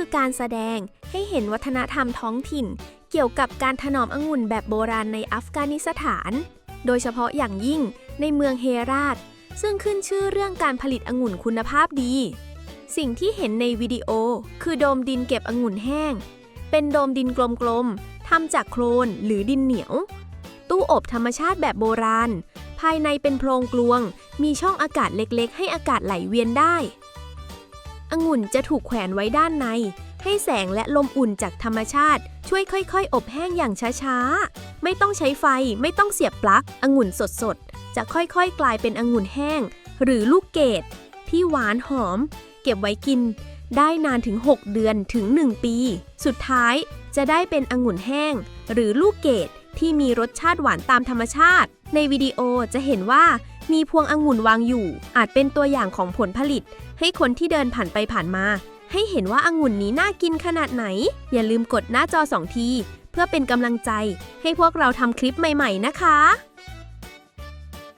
คือการแสดงให้เห็นวัฒนธรรมท้องถิ่น เกี่ยวกับการถนอมองุ่นแบบโบราณในอัฟกานิสถาน โดยเฉพาะอย่างยิ่งในเมืองเฮราตซึ่งขึ้นชื่อเรื่องการผลิตองุ่นคุณภาพดี สิ่งที่เห็นในวิดีโอคือโดมดินเก็บองุ่นแห้ง เป็นโดมดินกลมๆทำจากโคลนหรือดินเหนียว ตู้อบธรรมชาติแบบโบราณ ภายในเป็นโพรงกลวง มีช่องอากาศเล็กๆ ให้อากาศไหลเวียนได้ องุ่นจะถูกแขวนไว้ด้านใน ให้แสงและลมอุ่นจากธรรมชาติ ช่วยค่อยๆ อบแห้งอย่างช้าๆ ไม่ต้องใช้ไฟไม่ต้องเสียบปลั๊กองุ่นสดๆ จะค่อยๆ กลายเป็นองุ่นแห้ง หรือลูกเกดที่หวานหอม เก็บไว้กิน ได้นานถึง 6 เดือนถึง 1 ปี สุดท้ายจะได้เป็นองุ่นแห้ง หรือลูกเกดที่มีรสชาติหวานตามธรรมชาติ ในวิดีโอจะเห็นว่า มีพวงองุ่นวางอยู่ อาจเป็นตัวอย่างของผลผลิต ให้คนที่เดินผ่านไปผ่านมา ให้เห็นว่าองุ่นนี้น่ากินขนาดไหน อย่าลืมกดหน้าจอสองที เพื่อเป็นกำลังใจให้พวกเราทำคลิปใหม่ ๆ นะคะ